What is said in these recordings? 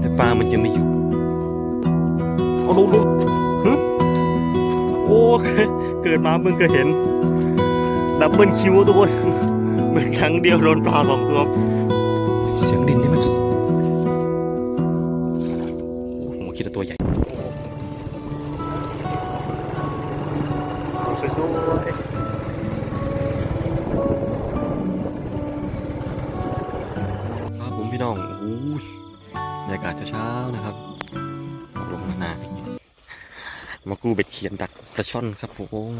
แต่ปลามันจะไม่อยู่เอาดูดูหึโอ้เกิดมาเพิ่งเคยเห็นดับเบิลคิวทุกคนเหมือนครั้งเดียวโดนปลาสองตัวเสียงดินนี่มันโอ้โหผมคิดว่าตัวใหญ่สวยๆครับผมพี่น้องโอ้ยบ รยากาศเช้าๆนะครับลงมานามากู้เบ็ดเขียนดักปลาช่อนครับผม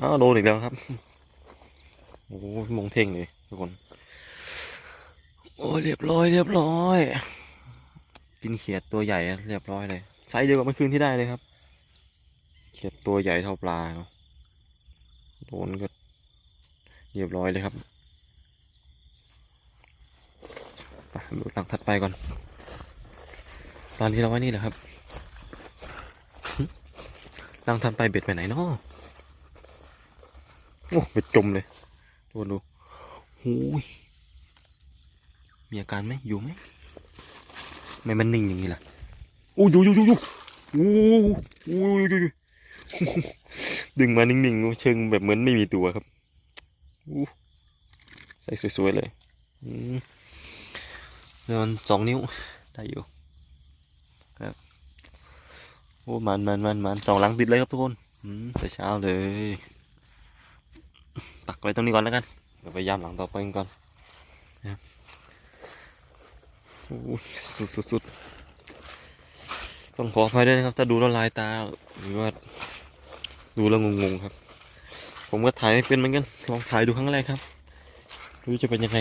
อ้าวโดนอีกแล้วครับ โอ้โหมงเท่งเลยทุกคน โอ้เรียบร้อยเรียบร้อย กินเขียดตัวใหญ่เรียบร้อยเลยไซส์เดียวกับเมื่อคืนที่ได้เลยครับ เขียดตัวใหญ่เท่าปลาเนอะโดนก็เรียบร้อยเลยครับ ไปดูหลังถัดไปก่อน ตอนนี้เราไว้นี่แหละครับหลังถัดไปเบ็ดไปไหนเนาะโอ้เบ็ดจมเลยดูดูหูยมีอาการไหมอยู่ไหมไม่มันนิ่งอย่างนี้ล่ะอู้อยู่อยู่อยู่อยู่อู้อู้อยู่อยู่ดึงมานิ่งๆเชิงแบบเหมือนไม่มีตัวครับใส่สวยๆเลย อืม เดินสองนิ้วได้อยู่ครับโอ้มันมันมันมันสองหลังติดเลยครับทุกคนอืมแต่เช้าเลยตักไว้ตรงนี้ก่อนแล้วกันเดี๋ยวไปยามหลังต่อไปก่อนโอ้สุดสุดสุดต้องขออภัยด้วยนะครับ ถ้าดูแล้วลายตาหรือว่าดูแล้วงงๆครับ ผมก็ถ่ายไม่เป็นเหมือนกันลองถ่ายดูครั้งแรกครับไม่รู้จะเป็นยังไง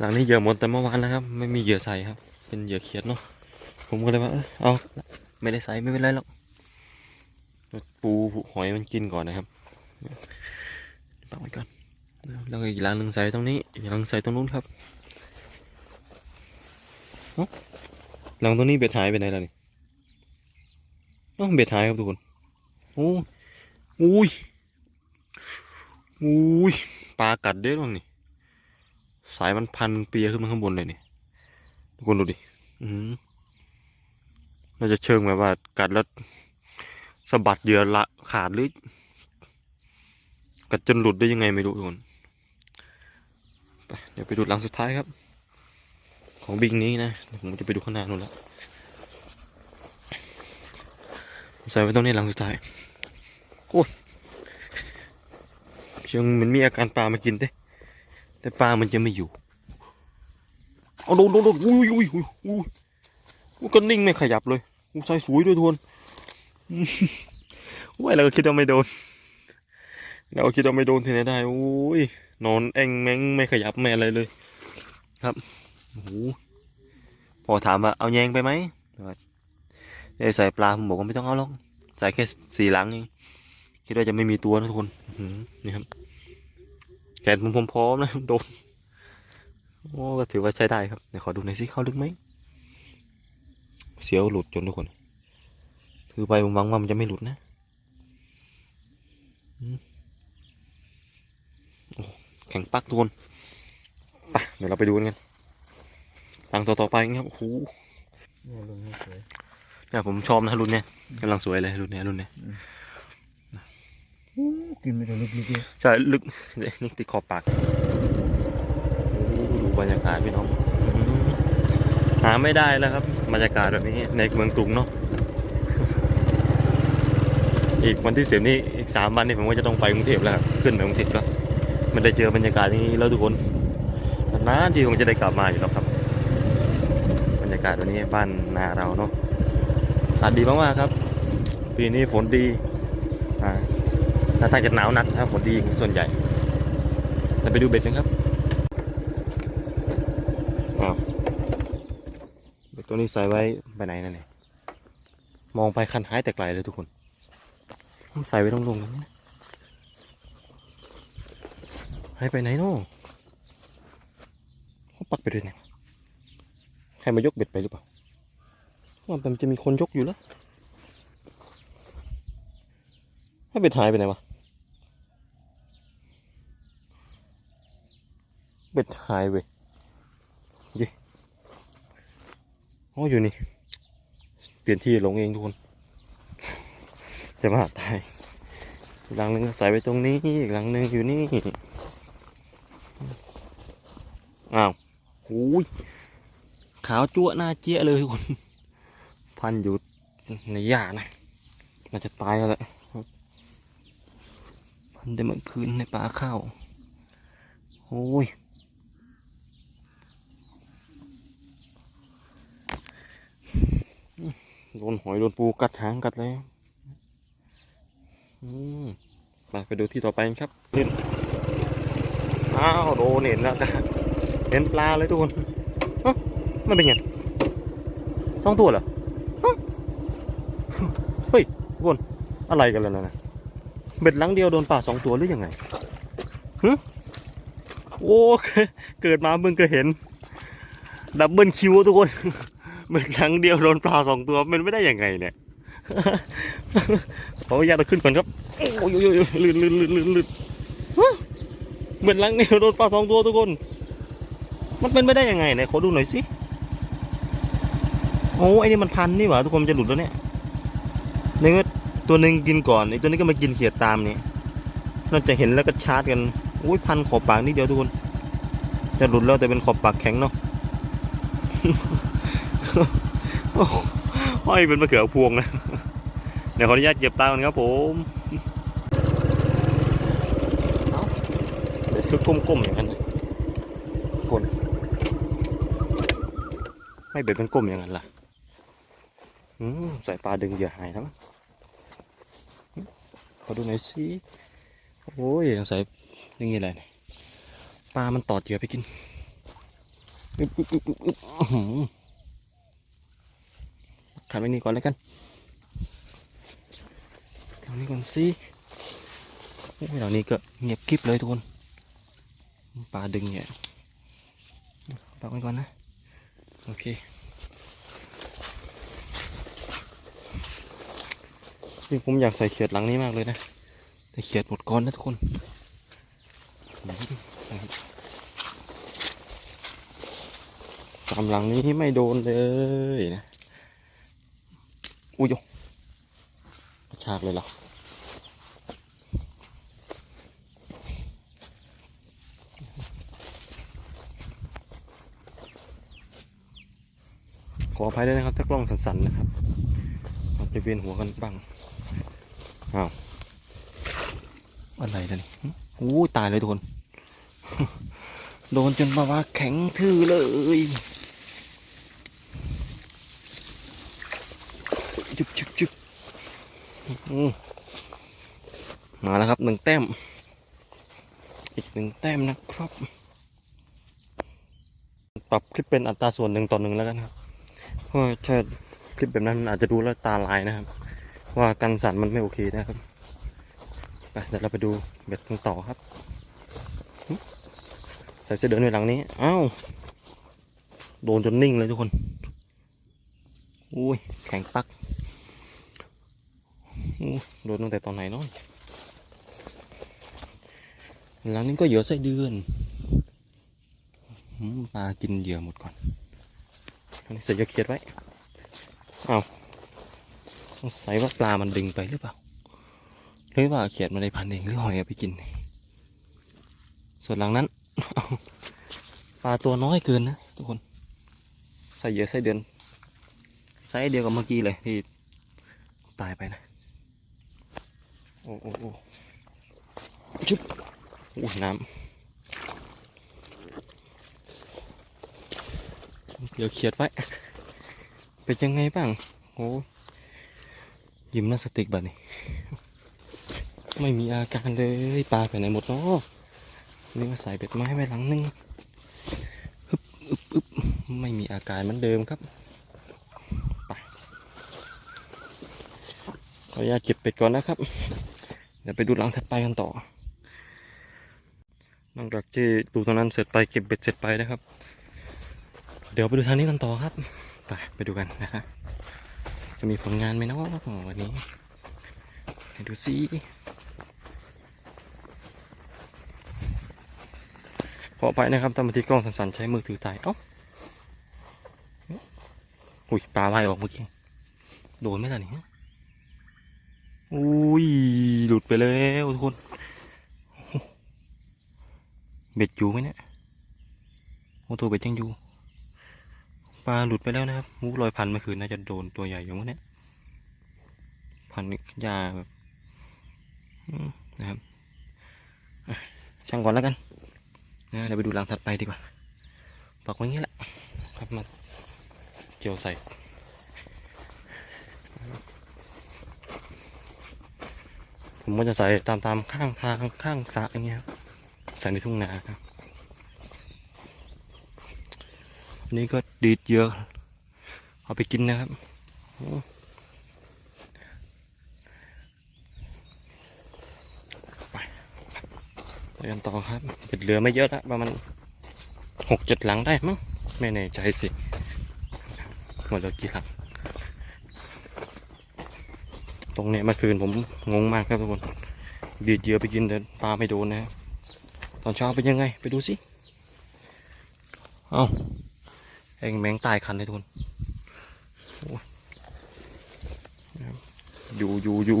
หลังนี้เหยื่อหมดแต่เมื่อวานแล้วครับ ไม่มีเหยื่อใส่ครับ เป็นเหยื่อเขียดเนาะผมก็เลยว่าเอาไม่ได้ใส่ไม่เป็นไรหรอกปูหอยมันกินก่อนนะครับปักไว้ก่อนแล้วก็อีกหลังหนึ่งใส่ตรงนี้อีกหลังใส่ตรงนู้นครับเอ้าหลังตรงนี้เบ็ดหายไปไหนล่ะนี่เอ้าเบ็ดหายครับทุกคนโอ้อุ้ยอุ้ยปลากัดเด้บ้างนี่ สายมันพันเปียขึ้นมาข้างบนเลยนี่ทุกคนดูดิอืมน่าจะเชิงแบบว่ากัดแล้วสะบัดเหยื่อละขาดหรือกัดจนหลุดได้ยังไงไม่รู้ทุกคนเดี๋ยวไปดูหลังสุดท้ายครับ ของบิงนี้นะผมจะไปดูข้างหน้านู่นล้วผมใส่ไว้ตรงนี้หลังสุดท้ายโอ้ยเชิงเหมันมีอาการปลามากินเต้ แต่ปลามันจะไม่อยู่เอาโดนโดนโดนอุ้ยอุ้ยอุ้ยอุ้ยอุ้ยก็นิ่งไม่ขยับเลยอุ้ยใส่สวยด้วยทุกคนอืมว้ายเราก็คิดว่าไม่โดนเราก็คิดว่าไม่โดนที่ไหนได้โอ้ยนอนแองแมงไม่ขยับไม่อะไรเลย ครับโอ้โหพอถามว่าเอาแยงไปไหมได้ใส่ปลาผมบอกว่าไม่ต้องเอาหรอกใส่แค่สี่หลังเองคิดว่าจะไม่มีตัวนะทุกคนอื้อหือนี่ครับ แขนผมพร้อมๆนะโดนโอ้ก็ถือว่าใช้ได้ครับเดี๋ยวขอดูหน่อยสิเข้าลึกไหมเสียวหลุดจนทุกคนถือไปผมหวังว่ามันจะไม่หลุดนะแข็งปักทุกคนไปเดี๋ยวเราไปดูกันตังตัวต่อไปกันครับโอ้โหเนี่ยลุงนี่สวยเนี่ยผมชอบนะรุ่นเนี้ยกำลังสวยเลยรุ่นเนี้ยรุ่นเนี้ย กินไม่ได้ลึกๆเลยใช่ลึกเดี๋ยวนี่ติดขอบปากโอ้โหดูบรรยากาศพี่น้องอื้อหือหาไม่ได้แล้วครับ บรรยากาศแบบนี้ในเมืองกรุงเนาะอีกวันที่สิบนี้อีกสามวันนี้ผมก็จะต้องไปกรุงเทพแล้วครับขึ้นไปกรุงเทพแล้วไมันได้เจอบรรยากาศอย่างนี้แล้วทุกคนนานๆที่คงจะได้กลับมาอยู่แล้วครับ บรรยากาศวันนี้บ้านนาเราเนาะอากาศดีมากๆครับ ปีนี้ฝนดีอ่า ถ้าทางจะหนาวนักนะครับฝนดีส่วนใหญ่เราไปดูเบ็ดกันครับอ้าวเบ็ดตัวนี้ใส่ไว้ไปไหนนั่นเองมองไปคันหายแต่ไกลเลยทุกคนใส่ไว้ตรงลงนะหายไปไหนเนาะเขาปักไปด้วยเนี่ยใครมายกเบ็ดไปหรือเปล่าว่าแต่มันจะมีคนยกอยู่แล้วให้เบ็ดหายไปไหนวะ เบ็ดหายเว้ยโอ้อยู่นี่ เปลี่ยนที่ลงเองทุกคน จะมาตายหลังหนึงก็ใส่ไว้ตรงนี้ อีกหลังหนึงอยู่นี่ อ้าวโอ้ยขาวจั่วหน้าเจี๊ยเลยทุกคน พันอยู่ในหญ้านะน่าจะตายแล้วแหละพันได้เมื่อคืนในป่าข้าวโอ้ย โดนหอยโดนปูกัดหางกัดเลยอืมไปไปดูที่ต่อไปครับเห็นอ้าวโดนเห็นแล้วนเห็นปลาเลยทุกคนมันเป็นไงสองตัวเหรอเฮ้ยทุกคนอะไรกันแล้วนะเบ็ดลังเดียวโดนปลาสองตัวหรือยังไงฮึโอ้เกิดมาเพิ่งเคยเห็นดับเบิลคิวทุกคน เบ็ดหลังเดียวโดนปลาสองตัวมันไม่ได้ยังไงเนี่ยขออนุญาตเราขึ้นก่อนครับโอ้ยโอ้ยลื่นลื่นลื่นลื่นลื่นฮะเบ็ดหลังเดียวโดนปลาสองตัวทุกคน มันเป็นไม่ได้ยังไงเนี่ยขอดูหน่อยสิโอ้ไอ้นี่มันพันนี่หว่าทุกคนจะหลุดแล้วเนี่ยหนึ่งตัวหนึ่งกินก่อนไอ้ตัวนี้ก็มากินเขียดตามเนี่ยน่าจะเห็นแล้วก็ชาร์จกันโอ้ยพันขอบปากนิดเดียวทุกคน จะหลุดแล้วแต่เป็นขอบปากแข็งเนาะ ห้อยเป็นมะเขือพวงนะเดี๋ยวขออนุญาตเก็บตาก่อนครับผมเอ้าเดี๋ยวคือก้มๆอย่างนั้นนะกนไม่เบ็ดเป็นก้มอย่างนั้นล่ะใส่ปลาดึงเหยื่อหายแล้วขอดูหน่อยสิโอ้ยยังใส่นี่อะไรเนี่ยปลามันตอดเหยื่อไปกินอึ๊บอึ๊บอึ๊บอึ๊บ ขันไว้นี่ก่อนแล้วกันขันไว้ก่อนสิโอ้ยเหล่านี้ก็เงียบกริบเลยทุกคนปลาดึงเนี่ยปักไว้ก่อนนะ โอเคนี่ผมอยากใส่เขียดหลังนี้มากเลยนะ แต่เขียดหมดก่อนนะทุกคนสามหลังนี้ไม่โดนเลยนะ อุ้ยกระชากเลยเหรอขออภัยด้วยนะครับถ้ากล้องสั่นๆนะครับอาจจะเวียนหัวกันบ้างอ้าวอะไรล่ะนี่หึอู้ตายเลยทุกคน โดนจนมาว่าแข็งทื่อเลย จุบจุบจุบอื มาแล้วครับหนึ่งแต้ม อีกหนึ่งแต้มนะครับ ปรับคลิปเป็นอัตราส่วนหนึ่งต่อหนึ่งแล้วกันครับ เพราะถ้าคลิปแบบนั้นอาจจะดูแล้วตาลายนะครับ ว่ากันสั่นมันไม่โอเคนะครับ ไปเดี๋ยวเราไปดูเบ็ดกันต่อครับใส่เสื้อเดินในหลังนี้ อ้าว โดนจนนิ่งเลยทุกคน อุ้ย แข็งปัก โดนตั้งแต่ตอนไหนเนาะหลังนี้ก็เหยื่อไส้เดือนปลากินเหยื่อหมดก่อนอันนี้ใส่ยาเขียดไว้ เอาสงสัยว่าปลามันดึงไปหรือเปล่า หรือว่าเขียดมันได้พันเองหรือหอยเอาไปกิน ส่วนหลังนั้น ปลาตัวน้อยเกินนะทุกคน ใส่เยอะใส่เดือนไซส์เดียวกับเมื่อกี้เลยที่ตายไปนะ อ้โอ้โอ้จุ๊บอู้น้ำเดี๋ยวเขียดไว้ เป็นยังไงบ้างโอ้ยิ้มน่าสติกแบบนี้ ไม่มีอาการเลยปลาไปไหนหมดเนาะนี่มาใส่เบ็ดไม้ไว้หลังนึงอึบอึบอึบไม่มีอาการเหมือนเดิมครับไปขออนุญาตเก็บเป็ดก่อนนะครับ เดี๋ยวไปดูหลังถัดไปกันต่อ หลังจากที่ดูตรงนั้นเสร็จไปเก็บเบ็ดเสร็จไปนะครับ เดี๋ยวไปดูทางนี้กันต่อครับ ไปไปดูกันนะฮะจะมีผลงานไหมเนาะวันนี้ให้ดูสิขอไปนะครับตามมาที่กล้องสันๆใช้มือถือถ่าย เอ้าอุ้ยปลาว่ายออกเมื่อกี้ โดนไหมล่ะนี่ อุ้ย หลุดไปแล้วทุกคน เบ็ดอยู่ไหมเนี่ยโอ้ตัวเบ็ดยังอยู่ ปลาหลุดไปแล้วนะครับมูลอยพันเมื่อคืนน่าจะโดนตัวใหญ่อยู่มั้งเนี่ย พันยาแบบนะครับช่างก่อนแล้วกันนะเดี๋ยวไปดูหลังถัดไปดีกว่าปักไว้งี้แหละครับมาเกี่ยวใส่ ผมก็จะใส่ตามตามข้างทางข้างสระอย่างเงี้ยครับใส่ในทุ่งนาครับอันนี้ก็ดีดเยอะ เอาไปกินนะครับไปกันต่อครับเป็นเหลือไม่เยอะละประมาณหกเจ็ดหลังได้มั้งไม่แน่ใจสิหมดแล้วกี่หลัง ตรงนี้เมื่อคืนผม งงมากครับทุกคนดียดเยื่อไปกินแต่ปลาไม่โดนนะตอนเช้าเป็นยังไง ไปดูสิเอาเองแมงตายคันเลยทุกคนอยู่อยู่อยู่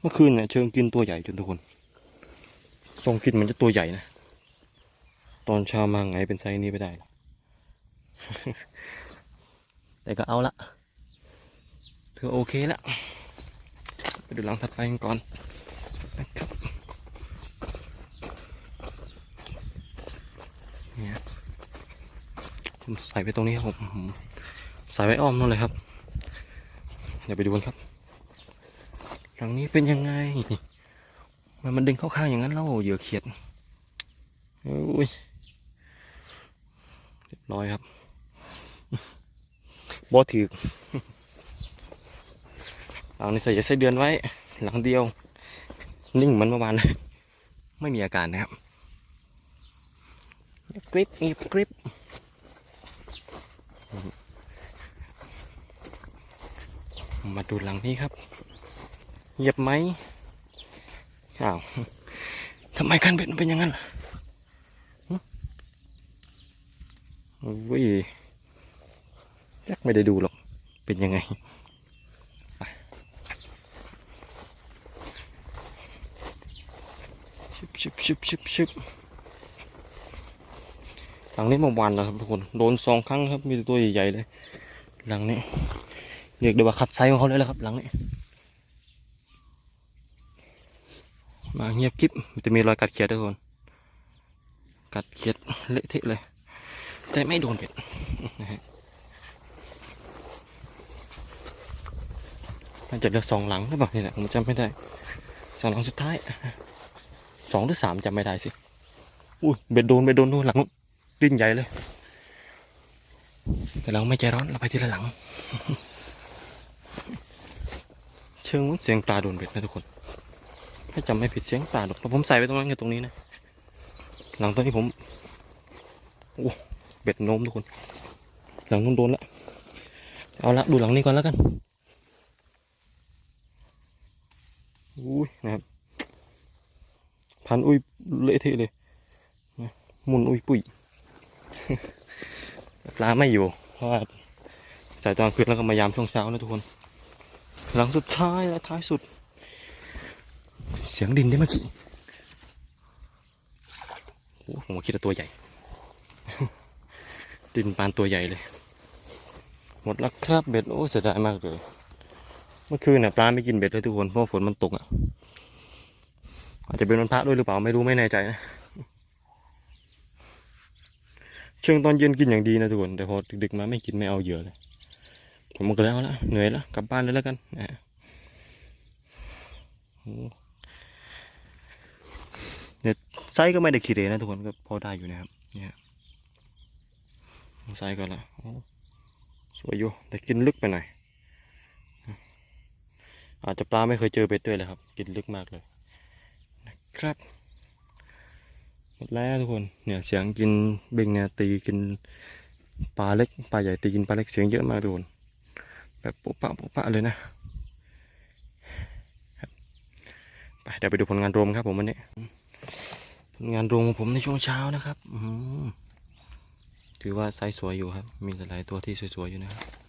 เมื่อคืนเนี่ยเชิงกินตัวใหญ่จนทุกคนทรงกินมันจะตัวใหญ่นะ ตอนเช้ามาไงเป็นไซนี้ไม่ได้แต่ก็เอาละ เธอโอเคและไปดูหลังถัดไปกันก่อนนะครับเนี่ยผมใส่ไปตรงนี้ครับผมใส่ไว้อ้อมนั่นเลยครับ เดี๋ยวไปดูกันครับ หลังนี้เป็นยังไง มันมันดึงเข้าข้างอย่างนั้นเล่าเหยื่อเขียดอุ้ยเรียบร้อยครับบอถือ เอาในใส่ยาไส้เดือนไว้ หลังเดียว นิ่งเหมือนเมื่อวานเลยไม่มีอาการนะครับกริปงีบกริปมาดูหลังนี้ครับเหยียบไหมอ้าวทำไมคันเบ็ดมันเป็นอย่างนั้นล่ะหึโอ้ยยักไม่ได้ดูหรอก เป็นยังไงไป ชิบชิบชิบหลังนี้เมื่อวานนะครับทุกคนโดนสองครั้งครับมีตัวใหญ่ๆเลยหลังนี้เรียกได้ว่าคัดไซส์ของเขาเลยแหละครับ หลังนี้ มาเงียบกิ๊บจะมีรอยกัดเขียดทุกคน กัดเขียดเละเทะเลย แต่ไม่โดนเบ็ดนะฮะน่าจะเหลือสองหลังหรือเปล่านี่แหละผมจำไม่ได้สองหลังสุดท้าย สองหรือสามจำไม่ได้สิอุ้ยเบ็ดโดนเบ็ดโดนโดนหลังดิ้นใหญ่เลย แต่เราไม่ใจร้อนเราไปทีละหลัง เชิงเหมือนเสียงปลาโดนเบ็ดนะทุกคนถ้าจำไม่ผิดเสียงปลาหรอกผมใส่ไว้ตรงนั้นกับตรงนี้นะหลังตัวนี้ผมโอ้เบ็ดโน้มทุกคน หลังนู้นโดนละเอาละดูหลังนี้ก่อนแล้วกันอุ้ยนะครับ พันอุ้ยเละเทะเลยมุนอุ้ยปุ๋ยปลาไม่อยู่เพราะว่าสายตอนคืนแล้วก็มายามช่วงเช้านะทุกคน หลังสุดท้ายและท้ายสุด เสียงดินได้เมื่อกี้โอ้ผมคิดว่าตัวใหญ่ ดินปานตัวใหญ่เลย หมดแล้วครับเบ็ดโอ้เสียดายมากเลย เมื่อคืนน่ะปลาไม่กินเบ็ดเลยทุกคนเพราะว่าฝนมันตกอะ อาจจะเป็นวันพระด้วยหรือเปล่าไม่รู้ไม่แน่ใจนะเชิงตอนเย็นกินอย่างดีนะทุกคนแต่พอดึกๆมาไม่กินไม่เอาเหยื่อเลยผมก็แล้วละเหนื่อยแล้วกลับบ้านเลยแล้วกันนะฮะเนี่ยไซส์ก็ไม่ได้ขี้เหร่นะทุกคนก็พอได้อยู่นะครับเนี่ยไซส์ก็ละโอ้สวยอยู่แต่กินลึกไปหน่อยอาจจะปลาไม่เคยเจอเบ็ดด้วยเลยครับ กินลึกมากเลย ครับหมดแล้วทุกคนเนี่ยเสียงกินเบ่งเนี่ยตีกินปลาเล็กปลาใหญ่ตีกินปลาเล็กเสียงเยอะมากทุกคนแบบปุ๊บปะปุ๊บปะเลยนะไปเดี๋ยวไปดูผลงานรวมครับผมวันนี้ผลงานรวมของผมในช่วงเช้านะครับอืถือว่าไซส์สวยอยู่ครับ มีหลายตัวที่สวยๆอยู่นะครับ